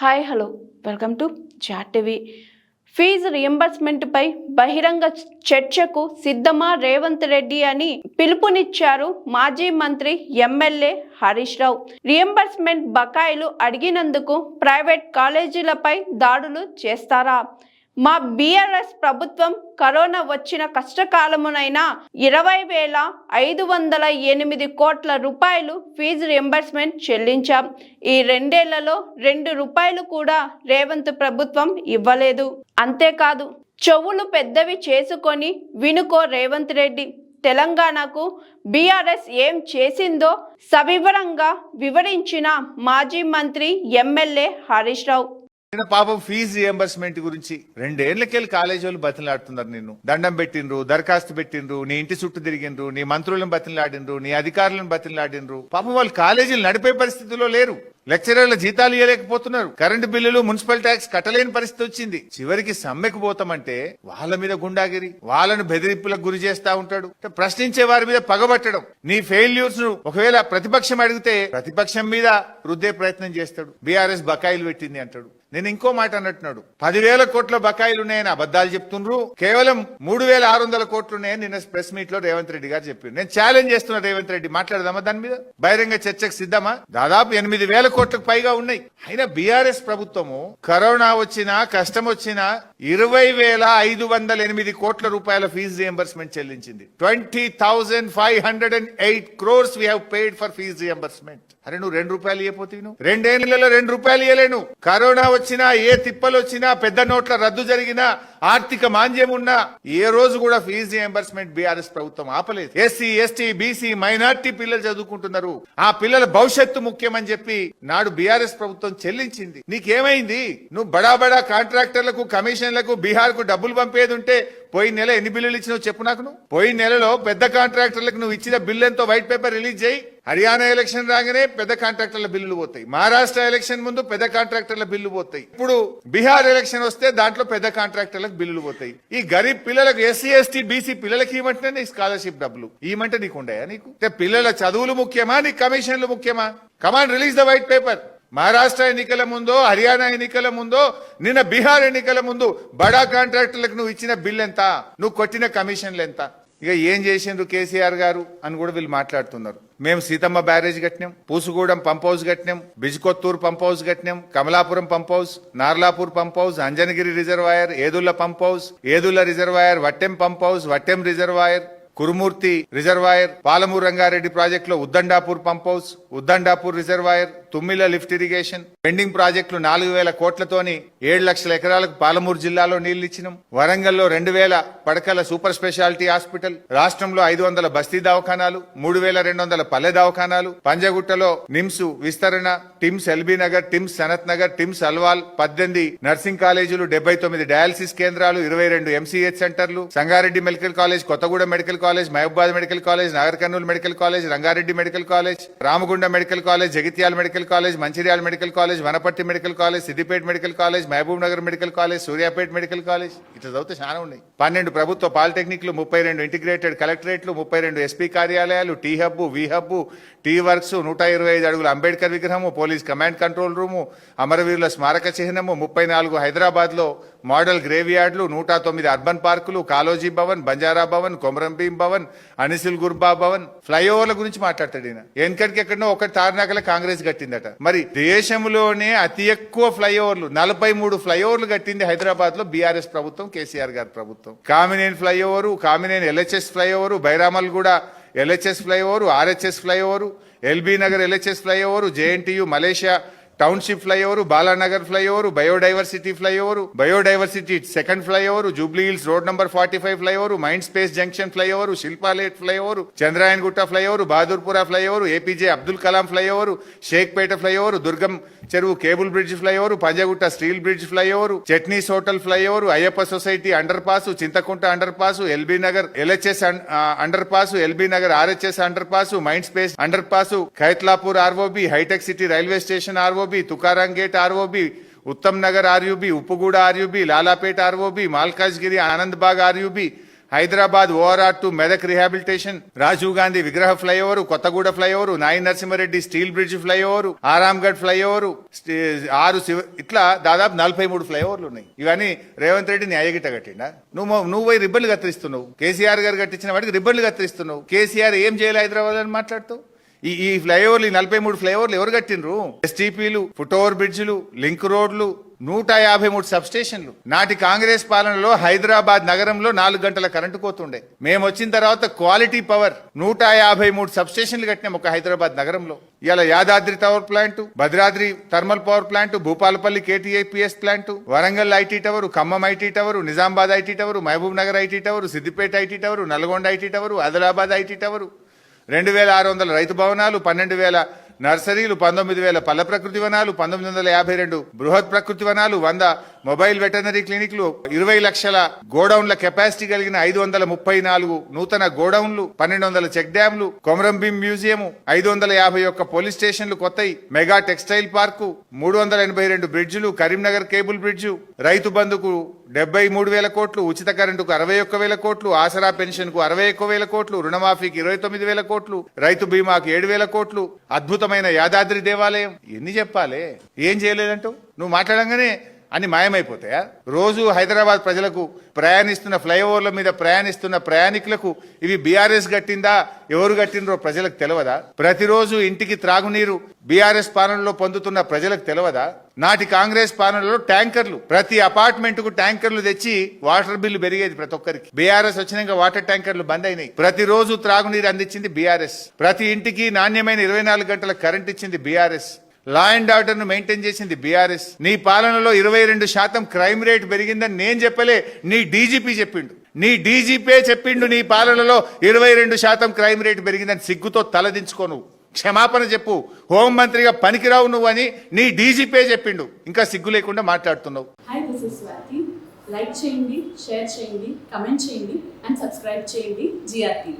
Hi hello welcome to chat TV fee రియంబర్స్మెంట్పై బహిరంగ చర్చకు సిద్ధమా రేవంత్ రెడ్డి అని పిలుపునిచ్చారు మాజీ మంత్రి ఎమ్మెల్యే హరీష్ రావు. రియంబర్స్మెంట్ బకాయిలు అడిగినందుకు ప్రైవేట్ కాలేజీలపై దాడులు చేస్తారా? మా బీఆర్ఎస్ ప్రభుత్వం కరోనా వచ్చిన కష్టకాలమునైనా ఇరవై వేల ఐదు వందల ఎనిమిది కోట్ల రూపాయలు ఫీజు రియంబర్స్మెంట్ చెల్లించాం. ఈ రెండేళ్ళలో రెండు రూపాయలు కూడా రేవంత్ ప్రభుత్వం ఇవ్వలేదు. అంతేకాదు చెవులు పెద్దవి చేసుకొని వినుకో రేవంత్ రెడ్డి. తెలంగాణకు బీఆర్ఎస్ ఏం చేసిందో సవివరంగా వివరించిన మాజీ మంత్రి ఎమ్మెల్యే హరీష్ రావు. నిన్న పాపం ఫీజు రియంబర్స్మెంట్ గురించి రెండేళ్ళకెళ్ళి కాలేజీ వాళ్ళు బతిలాడుతున్నారు నిన్ను. దండం పెట్టిండ్రు దరఖాస్తు పెట్టిండ్రు నీ ఇంటి చుట్టూ తిరిగిండ్రు నీ మంత్రులను బతిలాడిండ్రు నీ అధికారులను బతిలాడిండ్రు. పాపం వాళ్ళు కాలేజీలు నడిపే పరిస్థితిలో లేరు. లెక్చరర్ల జీతాలు ఇవ్వలేకపోతున్నారు కరెంటు బిల్లులు మున్సిపల్ ట్యాక్స్ కట్టలేని పరిస్థితి వచ్చింది. చివరికి సమ్మెకు పోతామంటే వాళ్ళ మీద గుండాగిరి వాళ్ళను బెదిరింపులకు గురి చేస్తా ఉంటాడు. ప్రశ్నించే వారి మీద పగబట్టడం. నీ ఫెయిల్యూర్స్ను ఒకవేళ ప్రతిపక్షం అడిగితే ప్రతిపక్షం మీద రుద్దే ప్రయత్నం చేస్తాడు. బీఆర్ఎస్ బకాయిలు పెట్టింది అంటాడు. నేను ఇంకో మాట అన్నట్టున్నాడు. పదివేల కోట్ల బకాయిలు ఉన్నాయని అబద్దాలు చెప్తుండ్రు. కేవలం మూడు వేల ఆరు వందల కోట్లు ఉన్నాయని నిన్న ప్రెస్ మీట్లో రేవంత్ రెడ్డి గారు చెప్పారు. నేను ఛాలెంజ్ చేస్తున్నా రేవంత్ రెడ్డి మాట్లాడదామా దాని మీద? బహిరంగ చర్చకు సిద్ధమా? దాదాపు ఎనిమిది వేల కోట్లకు పైగా ఉన్నాయి. అయినా బీఆర్ఎస్ ప్రభుత్వము కరోనా వచ్చినా కష్టం వచ్చినా ఇరవై వేల ఐదు వందల ఎనిమిది కోట్ల రూపాయల fee reimbursement చెల్లించింది. Twenty thousand five hundred and eight crores we have paid for fee reimbursement అరే నువ్వు రెండు రూపాయలు ఇవ్వపోతే నువ్వు రెండేళ్ళలో రెండు రూపాయలు ఇవ్వలేను కరోనా వచ్చినా ఏ తిప్పలు వచ్చినా పెద్ద నోట్ల రద్దు జరిగినా ఆర్థిక మాంద్యం ఉన్నా ఏ రోజు కూడా ఫీజు రియంబర్స్మెంట్ బీఆర్ఎస్ ప్రభుత్వం ఆపలేదు. ఎస్సీ ఎస్టీ బీసీ మైనార్టీ పిల్లలు చదువుకుంటున్నారు. ఆ పిల్లల భవిష్యత్తు ముఖ్యమని చెప్పి నాడు బీఆర్ఎస్ ప్రభుత్వం చెల్లించింది. నీకేమైంది? నువ్వు బడా బడా కాంట్రాక్టర్లకు కమిషన్లకు బీహార్కు డబ్బులు పంపేది ఉంటే పోయిన నెల ఎన్ని బిల్లులు ఇచ్చినావు చెప్పు నాకు నువ్వు. పోయిన నెలలో పెద్ద కాంట్రాక్టర్లకు నువ్వు ఇచ్చిన బిల్లు ఎంతో వైట్ పేపర్ రిలీజ్ చేయి. హర్యానా ఎలక్షన్ రాగానే పెద్ద కాంట్రాక్టర్ల బిల్లులు పోతాయి. మహారాష్ట్ర ఎలక్షన్ ముందు పెద్ద కాంట్రాక్టర్ల బిల్లు పోతాయి. ఇప్పుడు బీహార్ ఎలక్షన్ వస్తే దాంట్లో పెద్ద కాంట్రాక్టర్లకు బిల్లులు పోతాయి. ఈ గరీబ్ పిల్లలకు ఎస్సీ ఎస్టీ బీసీ పిల్లలకి ఇవ్వమంటే నీ స్కాలర్షిప్ డబ్బులు. ఇవ్వమంటే నీకు ఉండయా నీకు? అంటే పిల్లల చదువులు ముఖ్యమా నీ కమిషన్లు ముఖ్యమా? Command release the white paper Maharashtra ఎన్నికల ముందో హర్యానా ఎన్నికల ముందో నిన్న బీహార్ ఎన్నికల ముందు బడా కాంట్రాక్టర్లకు నువ్వు ఇచ్చిన బిల్ ఎంత? నువ్వు కొట్టిన కమిషన్లు ఎంత? ఇక ఏం చేసిండ్రు కేసీఆర్ గారు అని కూడా వీళ్ళు మాట్లాడుతున్నారు. మేము సీతమ్మ బ్యారేజ్ కట్టినాం పూసుగూడెం పంప్ హౌస్ కట్టినాం బిజికొత్తూరు పంప్ హౌస్ కట్టినాం Kamalapuram pump house Narlapur pump house Anjanagiri reservoir Yedula pump house Yedula reservoir Vattem pump house Vattem reservoir Kurumurthy reservoir Palamuru Rangareddy ప్రాజెక్టులో Uddandapur pump house Uddandapur reservoir Thummila lift irrigation pending ప్రాజెక్టులు నాలుగు వేల కోట్లతోని ఏడు లక్షల ఎకరాలకు పాలమూరు జిల్లాలో నీళ్ళు ఇచ్చినాం వరంగల్లో రెండు వేల పడకల సూపర్ స్పెషాలిటీ హాస్పిటల్ రాష్ట్రంలో ఐదు వందల బస్తీ దవాఖానాలు మూడు వేల రెండు వందల పల్లె దవాఖానాలు పంజగుట్టలో నిమ్స్ విస్తరణ TIMS LB Nagar TIMS Sanath Nagar TIMS Alwal పద్దెనిమిది నర్సింగ్ కాలేజీలు డెబ్బై తొమ్మిది డయాలసిస్ కేంద్రాలు ఇరవై రెండు ఎంసీహెచ్ సెంటర్లు Sangareddy medical college Kothagudem medical college college Mahabubabad medical college Nagar Kurnool medical college Rangareddy medical college Ramagunda medical college Jagtial medical college Mancherial medical college Wanaparthy medical college Siddipet medical college Mahabub Nagar medical college Suryapet medical college. ఇట్లా చదివితే చాలా ఉన్నాయి. పన్నెండు ప్రభుత్వ పాలిటెక్నిక్లు ముప్పై రెండు integrated కలెక్టరేట్లు ముప్పై రెండు ఎస్పీ కార్యాలయాలు T hub V hub T works నూట ఇరవై ఐదు అడుగుల అంబేద్కర్ విగ్రహము పోలీస్ కమాండ్ కంట్రోల్ రూము అమరవీరుల స్మారక చిహ్నము ముప్పై నాలుగు హైదరాబాద్లో మోడల్ గ్రేవ్ యార్డ్లు నూట తొమ్మిది అర్బన్ పార్కులు కాలోజీ భవన్ బంజారా భవన్ కొమరంభీం భవన్ అనిసిల్ గుర్బా భవన్. ఫ్లైఓవర్ల గురించి మాట్లాడతాడు ఈయన. వెనకటికి ఎక్కడో ఒకటి తార్నాకల కాంగ్రెస్ కట్టిందట. మరి దేశంలోనే అతి ఎక్కువ ఫ్లైఓవర్లు నలభై మూడు ఫ్లైఓవర్లు కట్టింది హైదరాబాద్లో బీఆర్ఎస్ ప్రభుత్వం కేసీఆర్ గారి ప్రభుత్వం. Kamineni flyover Kamineni LHS flyover Bairamal కూడా LHS flyover RHS flyover LB Nagar LHS flyover JNTU Malaysia township flyover Balanagar flyover biodiversity flyover biodiversity second flyover Jubilee Hills road number forty five flyover Mind Space junction flyover Shilpa layout flyover Chandrayan Gutta flyover Bahadurpura flyover APJ Abdul Kalam flyover Shaikpet flyover Durgam Cheruvu cable bridge flyover Panjagutta steel bridge flyover Chutneys hotel flyover Ayyappa society under pass Chinthakunta under pass LB Nagar LHS under pass LB Nagar RHS under pass Mind Space under pass Khaitlapur ROB Hitech City railway station ROB Tukaram gate ROB Uttam Nagar RUB Uppuguda RUB Lalapet ROB Malkajgiri Anandbagh RUB Hyderabad ORR to Medak rehabilitation Rajiv Gandhi విగ్రహ flyover Kothaguda flyover Nayi Narasimhareddy steel bridge flyover Aramghar flyover ఆరు శివ ఇట్లా దాదాపు నలభై మూడు ఫ్లైఓవర్లు ఉన్నాయి. ఇవన్నీ రేవంత్ రెడ్డి న్యాయగిట్ట కట్టిండా? నువ్వు నువ్వు పోయి రిబ్బన్లు కత్తిరిస్తున్నావు. కేసీఆర్ గారు కట్టించిన వాడికి రిబ్బన్లు కత్తిరిస్తున్నావు. కేసీఆర్ ఏం చేయాలి హైదరాబాద్ అని మాట్లాడుతావు ఈ ఈ ఫ్లైఓవర్లు ఈ నలభై మూడు ఫ్లైఓవర్లు ఎవరు కట్టినరు ఎస్టీపీలు ఫుటోవర్ బ్రిడ్జ్లు లింక్ రోడ్లు నూట యాభై మూడు సబ్స్టేషన్లు. నాటి కాంగ్రెస్ పాలనలో హైదరాబాద్ నగరంలో నాలుగు గంటల కరెంటు కోతుండే. మేము వచ్చిన తర్వాత క్వాలిటీ పవర్ నూట యాభై మూడు సబ్స్టేషన్లు కట్టినాం ఒక హైదరాబాద్ నగరంలో. ఇలా Yadadri tower plant Bhadradri thermal power plant Bhupalpally KTIPS plant Warangal IT tower Khammam IT tower Nizamabad IT tower Mahabub Nagar IT tower Siddipet IT tower Nalgonda IT tower Adilabad IT tower. రెండు వేల ఆరు వందల రైతు భవనాలు పన్నెండు వేల నర్సరీలు పంతొమ్మిది వేల పల్ల ప్రకృతి వనాలు పంతొమ్మిది వందల యాభై రెండు బృహత్ ప్రకృతి వనాలు వంద మొబైల్ వెటర్నరీ క్లినిక్లు ఇరవై లక్షల గోడౌన్ల కెపాసిటీ కలిగిన ఐదు వందల ముప్పై నాలుగు నూతన గోడౌన్లు పన్నెండు వందల చెక్ డ్యాంలు కొమరంభీం మ్యూజియం ఐదు వందల యాభై ఒక్క పోలీస్ స్టేషన్లు కొత్తయి మెగా టెక్స్టైల్ పార్కు మూడు వందల ఎనభై రెండు బ్రిడ్జ్లు కరీంనగర్ కేబుల్ బ్రిడ్జ్. రైతు బంధుకు డెబ్బై మూడు వేల కోట్లు ఉచిత కరెంటుకు అరవై ఒక్క వేల కోట్లు ఆసరా పెన్షన్కు అరవై ఒక్క వేల కోట్లు రుణమాఫీకి ఇరవై తొమ్మిది వేల కోట్లు రైతు బీమాకు ఏడు వేల కోట్లు. అద్భుతమైన యాదాద్రి దేవాలయం. ఎన్ని చెప్పాలి? ఏం చేయలేదంటూ? నువ్వు మాట్లాడంగానే అని మాయమైపోతాయా రోజు హైదరాబాద్ ప్రజలకు ప్రయాణిస్తున్న ఫ్లైఓవర్ల మీద ప్రయాణిస్తున్న ప్రయాణికులకు ఇవి బీఆర్ఎస్ కట్టిందా ఎవరు కట్టినరో ప్రజలకు తెలియదా ప్రతిరోజు ఇంటికి త్రాగునీరు బీఆర్ఎస్ పాలనలో పొందుతున్న ప్రజలకు తెలియదా నాటి కాంగ్రెస్ పాలనలో ట్యాంకర్లు ప్రతి అపార్ట్మెంట్కు ట్యాంకర్లు తెచ్చి వాటర్ బిల్లు పెరిగేది ప్రతి ఒక్కరికి. బీఆర్ఎస్ వచ్చినాక వాటర్ ట్యాంకర్లు బంద్ అయినాయి. ప్రతిరోజు త్రాగునీరు అందించింది బీఆర్ఎస్. ప్రతి ఇంటికి నాణ్యమైన ఇరవై నాలుగు గంటల కరెంట్ ఇచ్చింది బీఆర్ఎస్. లా అండ్ ఆర్డర్ను మెయింటైన్ చేసింది బీఆర్ఎస్ నీ పాలనలో ఇరవై రెండు శాతం క్రైమ్ రేట్ పెరిగిందని నేను చెప్పలే నీ డీజీపీ చెప్పిండు. నీ డీజీపీ చెప్పిండు నీ పాలనలో ఇరవై రెండు శాతం క్రైమ్ రేట్ పెరిగిందని సిగ్గుతో తలదించుకో నువ్వు. క్షమాపణ చెప్పు. హోంమంత్రిగా పనికిరావు నువ్వు అని నీ డీజీపీ చెప్పిండు. ఇంకా సిగ్గు లేకుండా మాట్లాడుతున్నావు. లైక్ చేయండి షేర్ చేయండి కమెంట్ చేయండి అండ్ సబ్స్క్రైబ్ చేయండి జిఆర్టీవీ